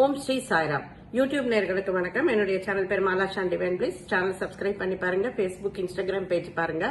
ஓம் Sri Sairam. YouTube நேர்களுக்கு வணக்கம். என்னுடைய சேனல் பேர் மாலா சாண்டி வேன் பிளீஸ் சேனல் சப்ஸ்கிரைப் பண்ணி பாருங்க. ஃபேஸ்புக் இன்ஸ்டாகிராம் பேஜ் பாருங்க.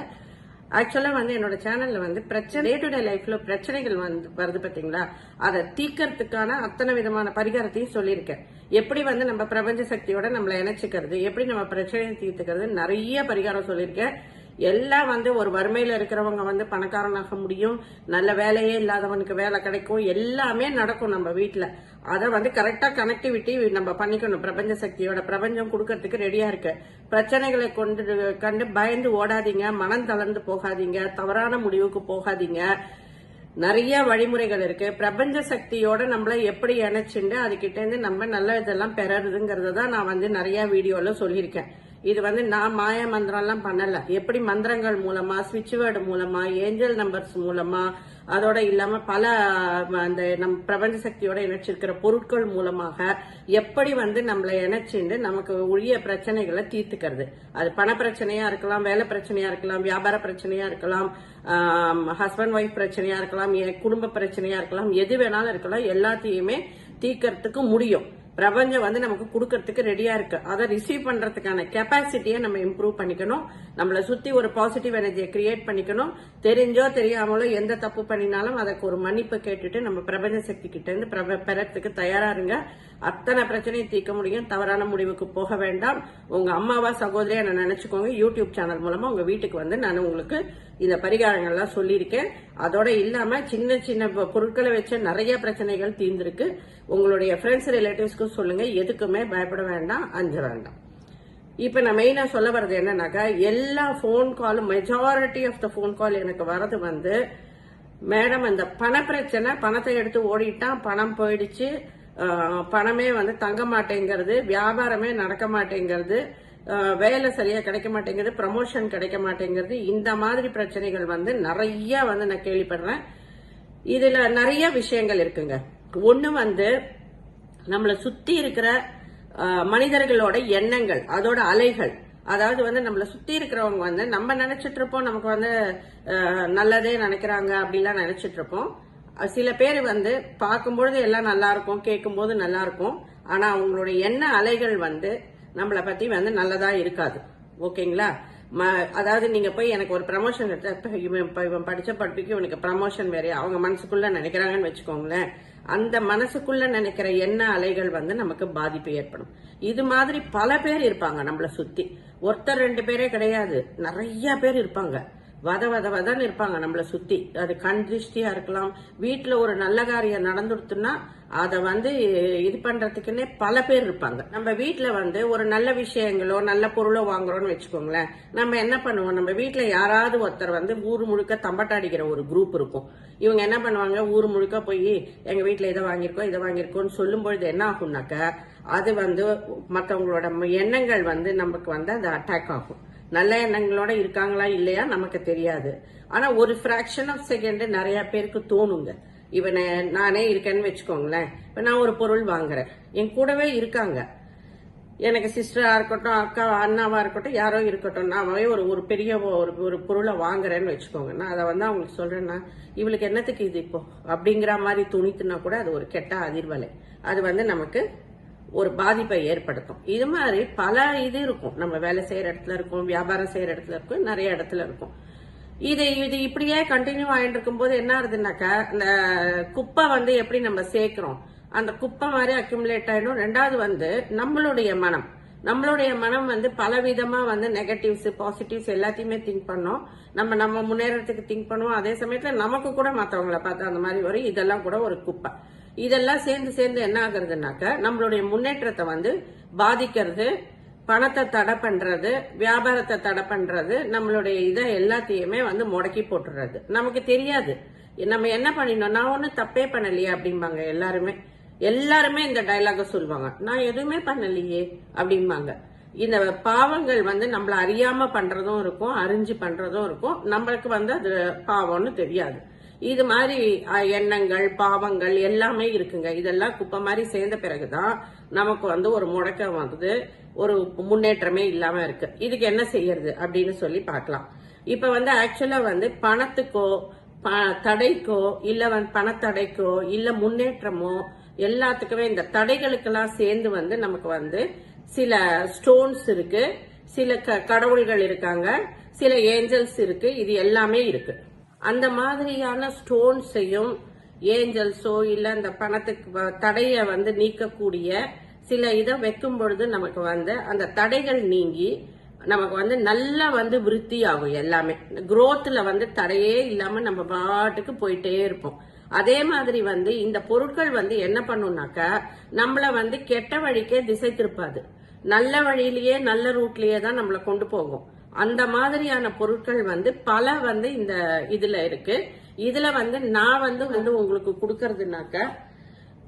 ஆக்சுவலா வந்து என்னோட சேனல்ல வந்து பிரச்சனை டே டு டே லைஃப்ல பிரச்சனைகள் வந்து வருது பாத்தீங்களா? அதை தீக்கிறதுக்கான அத்தனை விதமான பரிகாரத்தையும் சொல்லியிருக்கேன். எப்படி வந்து நம்ம பிரபஞ்ச சக்தியோட நம்மளை இணைச்சிக்கிறது எப்படி நம்ம பிரச்சனையை தீர்த்துக்கிறது நிறைய பரிகாரம் சொல்லியிருக்கேன். எல்லாம் வந்து ஒரு வறுமையில இருக்கிறவங்க வந்து பணக்காரனாக முடியும். நல்ல வேலையே இல்லாதவனுக்கு வேலை கிடைக்கும். எல்லாமே நடக்கும் நம்ம வீட்டில் அதை வந்து கரெக்டா கனெக்டிவிட்டி நம்ம பண்ணிக்கணும். பிரபஞ்ச சக்தியோட பிரபஞ்சம் கொடுக்கறதுக்கு ரெடியா இருக்கு. பிரச்சனைகளை கொண்டு கண்டு பயந்து ஓடாதீங்க. மனம் தளர்ந்து போகாதீங்க. தவறான முடிவுக்கு போகாதீங்க. நிறைய வழிமுறைகள் இருக்கு. பிரபஞ்ச சக்தியோட நம்மள எப்படி இணைச்சுண்டு அதுகிட்ட இருந்து நம்ம நல்ல இதெல்லாம் பெறறதுங்கிறத தான் நான் வந்து நிறைய வீடியோல சொல்லியிருக்கேன். இது வந்து நான் மாய மந்திரம்லாம் பண்ணல. எப்படி மந்திரங்கள் மூலமா ஸ்விட்ச் வேர்டு மூலமா ஏஞ்சல் நம்பர்ஸ் மூலமா அதோட இல்லாம பல அந்த நம் பிரபஞ்ச சக்தியோட இணைச்சிருக்கிற பொருட்கள் மூலமாக எப்படி வந்து நம்மளை இணைச்சிண்டு நமக்கு உரிய பிரச்சனைகளை தீர்த்துக்கிறது. அது பண பிரச்சனையா இருக்கலாம் வேலை பிரச்சனையா இருக்கலாம் வியாபார பிரச்சனையா இருக்கலாம் ஹஸ்பண்ட் ஒய்ஃப் பிரச்சனையா இருக்கலாம் குடும்ப பிரச்சனையா இருக்கலாம் எது வேணாலும் இருக்கலாம் எல்லாத்தையுமே தீர்க்கறதுக்கு முடியும். பிரபஞ்சம் வந்து நமக்கு கொடுக்கறதுக்கு ரெடியா இருக்கு. அதை ரிசீவ் பண்றதுக்கான கெப்பாசிட்டியை நம்ம இம்ப்ரூவ் பண்ணிக்கணும். நம்மளை சுத்தி ஒரு பாசிட்டிவ் எனர்ஜியை கிரியேட் பண்ணிக்கணும். தெரிஞ்சோ தெரியாமலோ எந்த தப்பு பண்ணினாலும் அதற்கு ஒரு மன்னிப்பு கேட்டுட்டு நம்ம பிரபஞ்ச சக்தி கிட்ட இருந்து பிரப- பெறத்துக்கு தயாரா இருங்க. அத்தனை பிரச்சனையும் தீர்க்க முடியும். தவறான முடிவுக்கு போக வேண்டாம். உங்க அம்மாவா சகோதரியா நான் நினைச்சுக்கோங்க. யூடியூப் சேனல் மூலமா உங்க வீட்டுக்கு வந்து நான் உங்களுக்கு இந்த பரிகாரங்கள்லாம் சொல்லியிருக்கேன். அதோட இல்லாம சின்ன சின்ன பொருட்களை வச்சு நிறைய பிரச்சனைகள் தீர்ந்துருக்கு. உங்களுடைய ஃப்ரெண்ட்ஸ் ரிலேட்டிவ்ஸ்க்கும் சொல்லுங்க. எதுக்குமே பயப்பட வேண்டாம். அஞ்ச வேண்டாம். இப்ப நான் மெயினா சொல்ல வர்றது என்னன்னாக்கா எல்லா ஃபோன் காலும் majority of the phone call எனக்கு வரது வந்து மேடம் இந்த பண பிரச்சனை பணத்தை எடுத்து ஓடிட்டான் பணம் போயிடுச்சு. பணமே வந்து தங்க மாட்டேங்கிறது வியாபாரமே நடக்க மாட்டேங்கிறது வேலை சரியா கிடைக்க மாட்டேங்கிறது ப்ரமோஷன் கிடைக்க மாட்டேங்கிறது இந்த மாதிரி பிரச்சனைகள் வந்து நிறைய வந்து நான் கேள்விப்படுறேன். இதுல நிறைய விஷயங்கள் இருக்குங்க. ஒண்ணு வந்து நம்மளை சுத்தி இருக்கிற மனிதர்களோட எண்ணங்கள் அதோட அலைகள். அதாவது வந்து நம்மளை சுத்தி இருக்கிறவங்க வந்து நம்ம நினைச்சிட்டு இருப்போம் நமக்கு வந்து நல்லதே நினைக்கிறாங்க அப்படிலாம் நினைச்சிட்டு இருப்போம். சில பேர் வந்து பார்க்கும்பொழுது எல்லாம் நல்லா இருக்கும் கேட்கும்போது நல்லா இருக்கும் ஆனால் அவங்களுடைய எண்ண அலைகள் வந்து நம்மளை பற்றி வந்து நல்லதாக இருக்காது. ஓகேங்களா? ம- அதாவது நீங்கள் போய் எனக்கு ஒரு ப்ரமோஷன் எடுத்த இவன் இப்போ இவன் படித்த படிப்புக்கு இவனுக்கு ப்ரமோஷன் வேறு அவங்க மனசுக்குள்ளே நினைக்கிறாங்கன்னு வச்சுக்கோங்களேன். அந்த மனசுக்குள்ளே நினைக்கிற எண்ண அலைகள் வந்து நமக்கு பாதிப்பு ஏற்படும். இது மாதிரி பல பேர் இருப்பாங்க நம்மளை சுற்றி ஒருத்தர் ரெண்டு பேரே கிடையாது. நிறைய பேர் இருப்பாங்க. வத வத வதன்னு இருப்பாங்க நம்மளை சுத்தி. அது கண் திருஷ்டியா இருக்கலாம். வீட்டுல ஒரு நல்ல காரியம் நடந்துடுத்துன்னா அதை வந்து இது பண்றதுக்குன்னே பல பேர் இருப்பாங்க. நம்ம வீட்டுல வந்து ஒரு நல்ல விஷயங்களோ நல்ல பொருளோ வாங்குறோம்னு வச்சுக்கோங்களேன். நம்ம என்ன பண்ணுவோம்? நம்ம வீட்டுல யாராவது ஒருத்தர் வந்து ஊர் முழுக்க தம்பட்டாடிக்கிற ஒரு குரூப் இருக்கும். இவங்க என்ன பண்ணுவாங்க? ஊர் முழுக்க போய் எங்க வீட்டுல இதை வாங்கியிருக்கோம் இதை வாங்கியிருக்கோன்னு சொல்லும் பொழுது என்ன ஆகும்னாக்க அது வந்து மற்றவங்களோட எண்ணங்கள் வந்து நமக்கு வந்து அது அட்டாக் ஆகும். நல்ல எண்ணங்களோட இருக்காங்களா இல்லையா நமக்கு தெரியாது. ஆனா ஒரு ஃபிராக்ஷன் ஆஃப் செகண்ட் நிறைய பேருக்கு தோணுங்க. இவனை நானே இருக்கேன்னு வச்சுக்கோங்களேன். இப்ப நான் ஒரு பொருள் வாங்குறேன். என் கூடவே இருக்காங்க. எனக்கு சிஸ்டரா இருக்கட்டும் அக்கா அண்ணாவா இருக்கட்டும் யாரோ இருக்கட்டும் நான் ஒரு ஒரு பெரிய ஒரு ஒரு பொருளை வாங்குறேன்னு வச்சுக்கோங்க. நான் அதை வந்து அவங்களுக்கு சொல்றேன்னா இவளுக்கு என்னத்துக்கு இது இப்போ? அப்படிங்கிற மாதிரி துணித்துனா கூட அது ஒரு கெட்ட அதிர்வலை. அது வந்து நமக்கு ஒரு பாதிப்பை ஏற்படுத்தும். இது மாதிரி பல இது இருக்கும். நம்ம வேலை செய்யற இடத்துல இருக்கும் வியாபாரம் செய்யற இடத்துல இருக்கும் நிறைய இடத்துல இருக்கும். இது இது இப்படியே கண்டினியூ ஆயிட்டு இருக்கும்போது என்ன ஆகுதுன்னாக்கா இந்த குப்பை வந்து எப்படி நம்ம சேர்க்கிறோம்? அந்த குப்பை மாதிரி அக்யூமுலேட் ஆயிடும். ரெண்டாவது வந்து நம்மளுடைய மனம். நம்மளுடைய மனம் வந்து பலவிதமா வந்து நெகட்டிவ்ஸ் பாசிட்டிவ்ஸ் எல்லாத்தையுமே திங்க் பண்ணோம். நம்ம நம்ம முன்னேறத்துக்கு திங்க் பண்ணுவோம் அதே சமயத்துல நமக்கு கூட மற்றவங்களை பார்த்து அந்த மாதிரி வரும் இதெல்லாம் கூட ஒரு குப்பை. இதெல்லாம் சேர்ந்து சேர்ந்து என்ன ஆகுறதுனாக்க நம்மளுடைய முன்னேற்றத்தை வந்து பாதிக்கிறது பணத்தை தடை பண்றது வியாபாரத்தை தடை பண்றது நம்மளுடைய இதை எல்லாத்தையுமே வந்து முடக்கி போட்டுறது. நமக்கு தெரியாது. நம்ம என்ன பண்ணினோம்? நான் ஒன்றும் தப்பே பண்ணலையே அப்படிம்பாங்க எல்லாருமே. எல்லாருமே இந்த டைலாக சொல்லுவாங்க. நான் எதுவுமே பண்ணலையே அப்படிம்பாங்க. இந்த பாவங்கள் வந்து நம்மள அறியாம பண்றதும் இருக்கும் அறிஞ்சு பண்றதும் இருக்கும். நம்மளுக்கு வந்து அது பாவம்னு தெரியாது. இது மாதிரி எண்ணங்கள் பாவங்கள் எல்லாமே இருக்குங்க. இதெல்லாம் குப்பை மாதிரி சேர்ந்த பிறகுதான் நமக்கு வந்து ஒரு முடக்கம் வந்து ஒரு முன்னேற்றமே இல்லாம இருக்கு. இதுக்கு என்ன செய்யறது அப்படின்னு சொல்லி பார்க்கலாம். இப்ப வந்து ஆக்சுவலா வந்து பணத்துக்கோ ப- தடைக்கோ இல்ல வந்து பணத்தடைக்கோ இல்ல முன்னேற்றமோ எல்லாத்துக்குமே இந்த தடைகளுக்கெல்லாம் சேர்ந்து வந்து நமக்கு வந்து சில ஸ்டோன்ஸ் இருக்கு சில க- கடவுள்கள் இருக்காங்க சில ஏஞ்சல்ஸ் இருக்கு இது எல்லாமே இருக்கு. அந்த மாதிரியான ஸ்டோன்ஸையும் ஏஞ்சல்ஸோ இல்லை இந்த பணத்துக்கு வ- வந்து நீக்கக்கூடிய சில இதை வைக்கும் பொழுது நமக்கு வந்து அந்த தடைகள் நீங்கி நமக்கு வந்து நல்லா வந்து விருத்தி ஆகும் எல்லாமே. குரோத்தில் வந்து தடையே இல்லாமல் நம்ம பாட்டுக்கு போயிட்டே இருப்போம். அதே மாதிரி வந்து இந்த பொருட்கள் வந்து என்ன பண்ணுனாக்கா நம்மள வந்து கெட்ட வழிக்கே திசை திருப்பாது. நல்ல வழியிலேயே நல்ல ரூட்லேயே தான் நம்மளை கொண்டு போகும். அந்த மாதிரியான பொருட்கள் வந்து பல வந்து இந்த இதுல இருக்கு. இதுல வந்து நான் வந்து வந்து உங்களுக்கு கொடுக்கறதுனாக்க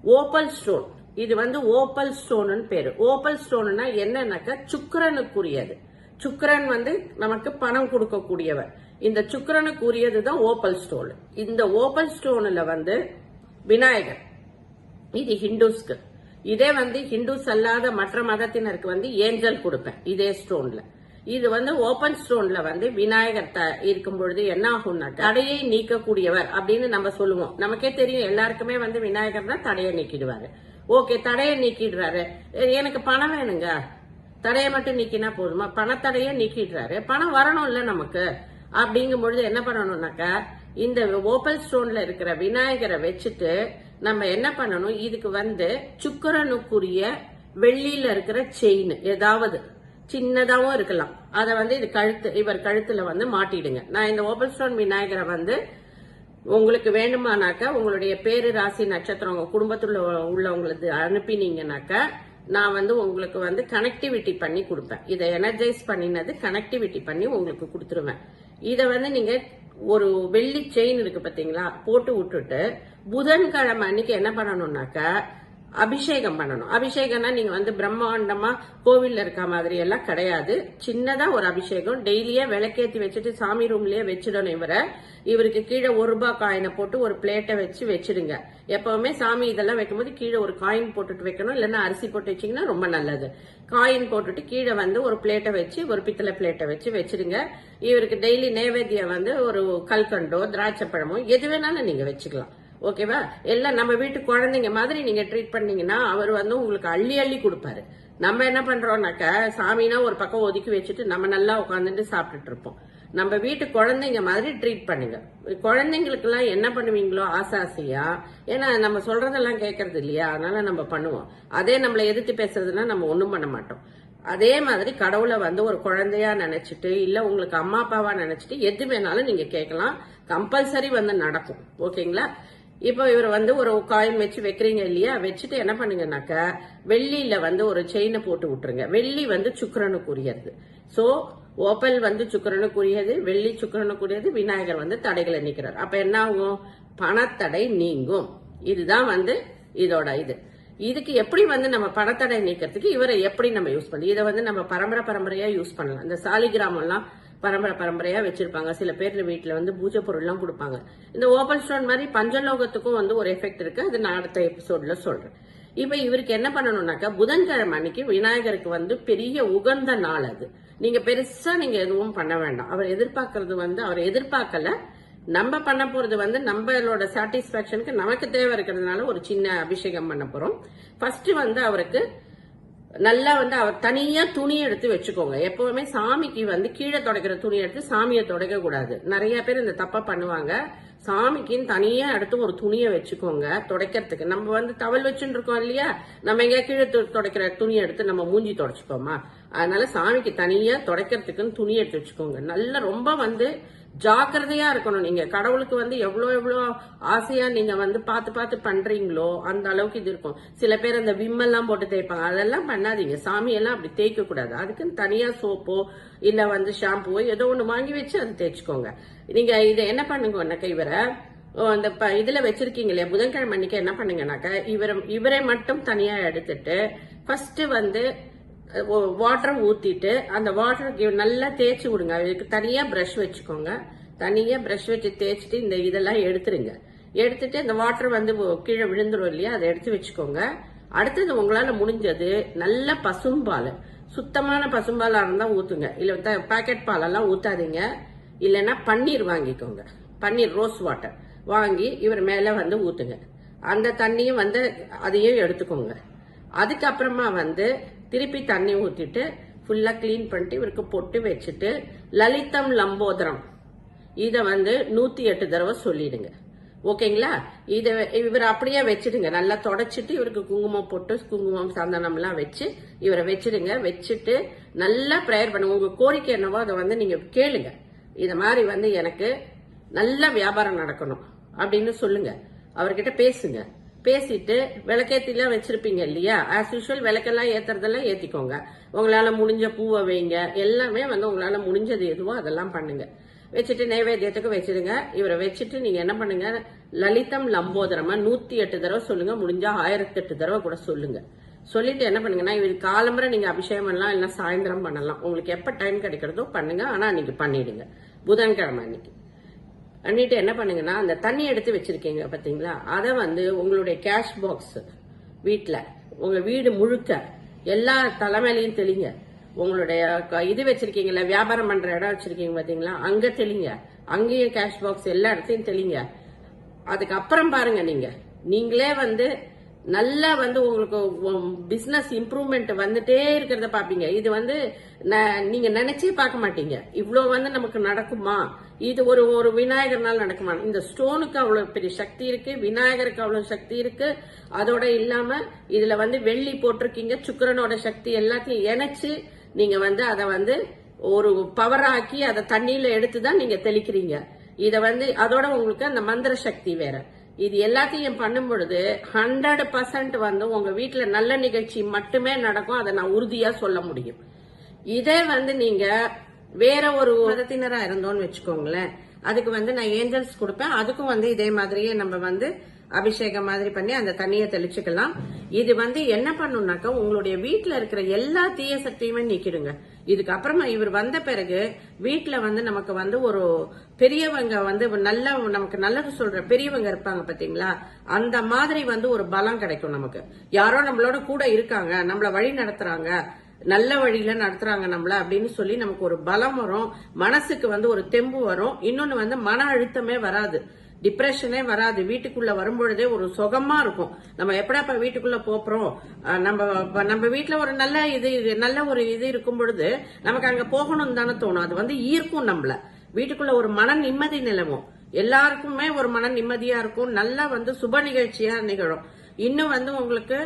ஓப்பல் ஸ்டோன் இது வந்து ஓப்பல் ஸ்டோனு பேரு. ஓப்பல் ஸ்டோனுனா என்னன்னாக்கா சுக்கரனுக்குரியது. சுக்கரன் வந்து நமக்கு பணம் கொடுக்கக்கூடியவர். இந்த சுக்கிரனுக்குரியது தான் ஓப்பல் ஸ்டோன் இந்த ஓப்பல் ஸ்டோன்ல வந்து விநாயகர். இது ஹிந்துஸ்க்கு. இதே வந்து ஹிந்துஸ் அல்லாத மற்ற மதத்தினருக்கு வந்து ஏஞ்சல் கொடுப்பேன். இதே ஸ்டோன்ல. இது வந்து ஓபன் ஸ்டோன்ல வந்து விநாயகர் த- இருக்கும் பொழுது என்ன ஆகும்னா தடையை நீக்கக்கூடியவர் அப்படின்னு நம்ம சொல்லுவோம். நமக்கே தெரியும் எல்லாருக்குமே வந்து விநாயகர் தான் தடையை நீக்கிடுவாரு. ஓகே தடையை நீக்கிடுறாரு. எனக்கு பணம் வேணுங்க. தடையை மட்டும் நீக்கினா போதுமா? பணத்தடையை நீக்கிடுறாரு. பணம் வரணும்ல நமக்கு. அப்படிங்கும் பொழுது என்ன பண்ணணும்னாக்கா இந்த ஓப்பல் ஸ்டோன்ல இருக்கிற விநாயகரை வச்சுட்டு நம்ம என்ன பண்ணணும்? இதுக்கு வந்து சுக்கரனுக்குரிய வெள்ளியில இருக்கிற செயின் ஏதாவது சின்னதாகவும் இருக்கலாம். அதை வந்து இது கழுத்து இவர் கழுத்துல வந்து மாட்டிடுங்க. நான் இந்த ஓபல் ஸ்டோன் விநாயகரை வந்து உங்களுக்கு வேணுமானாக்கா உங்களுடைய பேரு ராசி நட்சத்திரம் உங்க குடும்பத்துல உள்ளவங்களுக்கு அனுப்பினீங்கனாக்கா நான் வந்து உங்களுக்கு வந்து கனெக்டிவிட்டி பண்ணி கொடுப்பேன். இதை எனர்ஜைஸ் பண்ணினது கனெக்டிவிட்டி பண்ணி உங்களுக்கு கொடுத்துருவேன். இதை வந்து நீங்க ஒரு வெள்ளி செயின் இருக்கு பாத்தீங்களா? போட்டு விட்டுட்டு புதன்கிழமை அன்னைக்கு என்ன பண்ணணும்னாக்கா அபிஷேகம் பண்ணணும். அபிஷேகம்னா நீங்க வந்து பிரம்மாண்டமா கோவில்ல இருக்க மாதிரி எல்லாம் கிடையாது. சின்னதா ஒரு அபிஷேகம். டெய்லியே விளக்கேத்தி வச்சுட்டு சாமி ரூம்லயே வச்சிடணும் இவரை. இவருக்கு கீழே ஒரு ரூபாய் காயினை போட்டு ஒரு பிளேட்டை வச்சு வச்சிடுங்க. எப்பவுமே சாமி இதெல்லாம் வைக்கும்போது கீழே ஒரு காயின் போட்டுட்டு வைக்கணும். இல்லைன்னா அரிசி போட்டு வச்சீங்கன்னா ரொம்ப நல்லது. காயின் போட்டுட்டு கீழே வந்து ஒரு பிளேட்டை வச்சு ஒரு பித்தளை பிளேட்டை வச்சு வச்சிடுங்க. இவருக்கு டெய்லி நைவேத்தியம் வந்து ஒரு கல்கண்டோ திராட்சை பழமோ எது வேணாலும் நீங்க வச்சுக்கலாம். ஓகேவா? எல்லாம் நம்ம வீட்டு குழந்தைங்க மாதிரி நீங்க ட்ரீட் பண்ணீங்கன்னா அவர் வந்து உங்களுக்கு அள்ளி அள்ளி கொடுப்பாரு. நம்ம என்ன பண்றோம்னாக்க சாமினா ஒரு பக்கம் ஒதுக்கி வச்சுட்டு நம்ம நல்லா உட்காந்துட்டு சாப்பிட்டுட்டு இருப்போம். நம்ம வீட்டு குழந்தைங்க மாதிரி ட்ரீட் பண்ணுங்க. குழந்தைங்களுக்கு எல்லாம் என்ன பண்ணுவீங்களோ ஆசை ஆசையா? ஏன்னா நம்ம சொல்றதெல்லாம் கேட்கறது இல்லையா? அதனால நம்ம பண்ணுவோம். அதே நம்மளை எதிர்த்து பேசுறதுன்னா நம்ம ஒண்ணும் பண்ண மாட்டோம். அதே மாதிரி கடவுளை வந்து ஒரு குழந்தையா நினைச்சிட்டு இல்ல உங்களுக்கு அம்மா அப்பாவா நினைச்சிட்டு எது வேணாலும் நீங்க கேட்கலாம். கம்பல்சரி வந்து நடக்கும். ஓகேங்களா? இப்போ இவர் வந்து ஒரு காயின் வச்சு வைக்கிறீங்க இல்லையா? வச்சுட்டு என்ன பண்ணுங்கனாக்க வெள்ளியில வந்து ஒரு செயினை போட்டு விட்டுருங்க. வெள்ளி வந்து சுக்கரனுக்குரியது ஸோ ஓப்பல் வந்து சுக்கரனுக்குரியது வெள்ளி சுக்கிரனுக்குரியது விநாயகர் வந்து தடைகளை நிற்கிறார் அப்ப என்ன ஆகும்? பணத்தடை நீங்கும். இதுதான் வந்து இதோட இது. இதுக்கு எப்படி வந்து நம்ம பணத்தடை நீக்கிறதுக்கு இவரை எப்படி நம்ம யூஸ் பண்ணி இதை வந்து நம்ம பரம்பரை பரம்பரையா யூஸ் பண்ணலாம். இந்த சாலிகிராமம் எல்லாம் பரம்பரை பரம்பரையா வச்சிருப்பாங்க. சில பேர் வீட்டுல வந்து பூஜை பொருள் எல்லாம் கொடுப்பாங்க. இந்த ஓபன் ஸ்டோன் மாதிரி பஞ்சலோகத்துக்கும் வந்து ஒரு எஃபெக்ட் இருக்கு. அது நான் அடுத்த எபிசோட்ல சொல்றேன். இப்ப இவருக்கு என்ன பண்ணணும்னாக்கா புதன்கிழமை அன்னைக்கு விநாயகருக்கு வந்து பெரிய உகந்த நாள் அது. நீங்க பெருசா நீங்க எதுவும் பண்ண வேண்டாம். அவர் எதிர்பார்க்கறது வந்து அவர் எதிர்பார்க்கல. நம்ம பண்ண போறது வந்து நம்மளோட சாட்டிஸ்பாக்சனுக்கு நமக்கு தேவை இருக்கிறதுனால ஒரு சின்ன அபிஷேகம் பண்ண போறோம். ஃபர்ஸ்ட் வந்து அவருக்கு நல்லா வந்து அவர் தனியா துணி எடுத்து வச்சுக்கோங்க. எப்பவுமே சாமிக்கு வந்து கீழே துடைக்கிற துணி எடுத்து சாமியை துடைக்க கூடாது. நிறைய பேர் இந்த தப்பா பண்ணுவாங்க. சாமிக்குன்னு தனியா எடுத்து ஒரு துணியை வச்சுக்கோங்க துடைக்கிறதுக்கு. நம்ம வந்து தவல் வச்சுட்டு இருக்கோம் இல்லையா? நம்ம எங்க கீழே து- துடைக்கிற துணி எடுத்து நம்ம மூஞ்சி துடைச்சிப்போமா? அதனால சாமிக்கு தனியா துடைக்கிறதுக்குன்னு துணி எடுத்து வச்சுக்கோங்க. நல்லா ரொம்ப வந்து ஜாக்கிரதையா இருக்கணும் நீங்க. கடவுளுக்கு வந்து எவ்வளோ எவ்வளோ ஆசையா நீங்க வந்து பார்த்து பார்த்து பண்றீங்களோ அந்த அளவுக்கு இது இருக்கும். சில பேர் அந்த விம்மெல்லாம் போட்டு தேய்ப்பாங்க. அதெல்லாம் பண்ணாதீங்க. சாமியெல்லாம் அப்படி தேய்க்க கூடாது. அதுக்குன்னு தனியா சோப்போ இல்ல வந்து ஷாம்புவோ ஏதோ ஒன்று வாங்கி வச்சு அதை தேய்ச்சிக்கோங்க. நீங்க இதை என்ன பண்ணுங்கன்னாக்கா இவரை அந்த ப- இதில் வச்சிருக்கீங்களே புதன்கிழமை அன்னைக்கு என்ன பண்ணுங்கனாக்கா இவரை இவரை மட்டும் தனியா எடுத்துட்டு ஃபர்ஸ்ட் வந்து வாட்டரை ஊற்றிட்டு அந்த வாட்டருக்கு நல்லா தேய்ச்சி விடுங்க. அதுக்கு தனியாக ப்ரஷ் வச்சுக்கோங்க. தனியாக ப்ரஷ் வச்சு தேய்ச்சிட்டு இந்த இதெல்லாம் எடுத்துருங்க. எடுத்துட்டு இந்த வாட்டர் வந்து கீழே விழுந்துரும் இல்லையா? அதை எடுத்து வச்சுக்கோங்க. அடுத்தது உங்களால் முடிஞ்சது நல்ல பசும்பால் சுத்தமான பசும்பாலாக இருந்தால் ஊற்றுங்க இல்லை த பாக்கெட் பாலெல்லாம் ஊற்றாதீங்க இல்லைன்னா பன்னீர் வாங்கிக்கோங்க. பன்னீர் ரோஸ் வாட்டர் வாங்கி இவர் மேலே வந்து ஊற்றுங்க அந்த தண்ணியும் வந்து அதையும் எடுத்துக்கோங்க. அதுக்கப்புறமா வந்து திருப்பி தண்ணி ஊற்றிட்டு ஃபுல்லாக க்ளீன் பண்ணிட்டு இவருக்கு பொட்டு வச்சுட்டு லலிதம் லம்போதரம். இதை வந்து நூற்றி எட்டு தடவை சொல்லிடுங்க. ஓகேங்களா? இதை இவர் அப்படியே வச்சுடுங்க. நல்லா தொடச்சிட்டு இவருக்கு குங்குமம் போட்டு குங்குமம் சந்தனம்லாம் வச்சு இவரை வச்சிடுங்க. வச்சுட்டு நல்லா ப்ரேயர் பண்ணுங்க. உங்கள் கோரிக்கை என்னவோ அதை வந்து நீங்கள் கேளுங்க. இதை மாதிரி வந்து எனக்கு நல்ல வியாபாரம் நடக்கணும் அப்படின்னு சொல்லுங்க. அவர்கிட்ட பேசுங்க. பேசிட்டு விளக்கேத்திலாம் வச்சிருப்பீங்க இல்லையா? ஆஸ் யூஷுவல் விளக்கெல்லாம் ஏத்துறதெல்லாம் ஏத்திக்கோங்க. உங்களால முடிஞ்ச பூவை வைங்க. எல்லாமே வந்து உங்களால முடிஞ்சது எதுவோ அதெல்லாம் பண்ணுங்க. வச்சுட்டு நைவேத்தியத்துக்கு வச்சிருங்க. இவரை வச்சுட்டு நீங்க என்ன பண்ணுங்க? லலிதம் லம்போதரமா நூத்தி எட்டு தடவை சொல்லுங்க. முடிஞ்சா ஆயிரத்தி எட்டு தடவை கூட சொல்லுங்க. சொல்லிட்டு என்ன பண்ணுங்கன்னா இவர் காலம்பரை நீங்க அபிஷேகம் பண்ணலாம் இல்லைன்னா சாயந்தரம் பண்ணலாம். உங்களுக்கு எப்ப டைம் கிடைக்கிறதோ பண்ணுங்க. ஆனா அன்னைக்கு பண்ணிடுங்க. புதன்கிழமை அன்னைக்கு. பண்ணிட்டு என்ன பண்ணுங்கன்னா அந்த தண்ணி எடுத்து வச்சிருக்கீங்க பாத்தீங்களா? அதை வந்து உங்களுடைய கேஷ் பாக்ஸ் வீட்டில் உங்க வீடு முழுக்க எல்லா தலைமையிலையும் தெளிங்க. உங்களுடைய க- இது வச்சிருக்கீங்கல்ல வியாபாரம் பண்ற இடம் வச்சிருக்கீங்க பாத்தீங்களா? அங்க தெளிங்க. அங்கேயும் கேஷ் பாக்ஸ் எல்லா இடத்தையும் தெளிங்க. அதுக்கப்புறம் பாருங்க நீங்க. நீங்களே வந்து நல்லா வந்து உங்களுக்கு பிசினஸ் இம்ப்ரூவ்மெண்ட் வந்துட்டே இருக்கிறத பாப்பீங்க. இது வந்து ந- நீங்க நினைச்சே பார்க்க மாட்டீங்க. இவ்வளோ வந்து நமக்கு நடக்குமா? இது ஒரு ஒரு விநாயகர்னால நடக்குமா? இந்த ஸ்டோனுக்கு அவ்வளவு பெரிய சக்தி இருக்கு விநாயகருக்கு அவ்வளவு சக்தி இருக்கு. அதோட இல்லாம இதுல வந்து வெள்ளி போட்டிருக்கீங்க சுக்கரனோட சக்தி எல்லாத்தையும் இணைச்சு நீங்க வந்து அதை வந்து ஒரு பவர் ஆக்கி அதை தண்ணியில எடுத்து தான் நீங்க தெளிக்கிறீங்க. இத வந்து அதோட உங்களுக்கு அந்த மந்திர சக்தி வேற. இது எல்லாத்தையும் பண்ணும் பொழுது ஹண்ட்ரட் பர்சன்ட் வந்து உங்க வீட்டுல நல்ல நிகழ்ச்சி மட்டுமே நடக்கும். அதை நான் உறுதியா சொல்ல முடியும். இதே வந்து நீங்க வேற ஒரு மதத்தினரா இருந்தோம்னு வச்சுக்கோங்களேன். அதுக்கு வந்து நான் ஏஞ்சல்ஸ் கொடுப்பேன். அதுக்கும் வந்து இதே மாதிரியே நம்ம வந்து அபிஷேகம் மாதிரி பண்ணி அந்த தண்ணியை தெளிச்சுக்கலாம். இது வந்து என்ன பண்ணும்னாக்கா உங்களுடைய வீட்டுல இருக்கிற எல்லா தீய சக்தியுமே நீக்கிடுங்க. இதுக்கப்புறமா இவர் வந்த பிறகு வீட்டுல வந்து நமக்கு வந்து ஒரு பெரியவங்க வந்து நல்ல நமக்கு நல்லது சொல்ற பெரியவங்க இருப்பாங்க பாத்தீங்களா? அந்த மாதிரி வந்து ஒரு பலம் கிடைக்கும் நமக்கு. யாரோ நம்மளோட கூட இருக்காங்க நம்மள வழி நடத்துறாங்க நல்ல வழியில நடத்துறாங்க நம்மள அப்படின்னு சொல்லி நமக்கு ஒரு பலம் வரும். மனசுக்கு வந்து ஒரு தெம்பு வரும். இன்னொன்னு வந்து மன அழுத்தமே வராது. டிப்ரெஷனே வராது. வீட்டுக்குள்ள வரும்பொழுதே ஒரு சுகமா இருக்கும். நம்ம எப்படாப்ப வீட்டுக்குள்ள போறோம்? நம்ம நம்ம வீட்டுல ஒரு நல்ல இது நல்ல ஒரு இது இருக்கும் பொழுது நமக்கு அங்க போகணும்னு தானே தோணும். அது வந்து ஈர்க்கும் நம்மள. வீட்டுக்குள்ள ஒரு மன நிம்மதி நிலவும். எல்லாருக்குமே ஒரு மன நிம்மதியா இருக்கும். நல்லா வந்து சுப நிகழ்ச்சியா நிகழும். இன்னும் வந்து உங்களுக்கு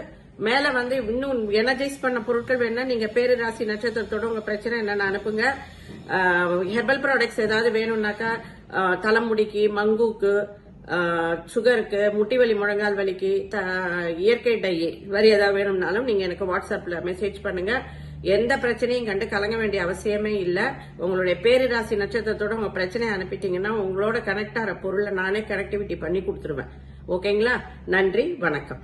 மேல வந்து இன்னும் எனர்ஜைஸ் பண்ண பொருட்கள் வேணா நீங்க பேரு ராசி நட்சத்திரத்தோட உங்க பிரச்சனை என்னன்னு அனுப்புங்க. ஹெர்பல் ப்ராடக்ட்ஸ் ஏதாவது வேணும்னாக்கா தலைமுடிக்கு மங்குக்கு சுகருக்கு முட்டி வலி முழங்கால் வலிக்கு த- இயற்கை டை வரி ஏதாவது வேணும்னாலும் நீங்க எனக்கு வாட்ஸ்அப்ல மெசேஜ் பண்ணுங்க. எந்த பிரச்சனையும் கண்டு கலங்க வேண்டிய அவசியமே இல்லை. உங்களுடைய பேரிராசி நட்சத்திரத்தோட உங்க பிரச்சனையை அனுப்பிட்டீங்கன்னா உங்களோட கனெக்ட் ஆகிற பொருளை நானே கனெக்டிவிட்டி பண்ணி கொடுத்துருவேன். ஓகேங்களா நன்றி வணக்கம்.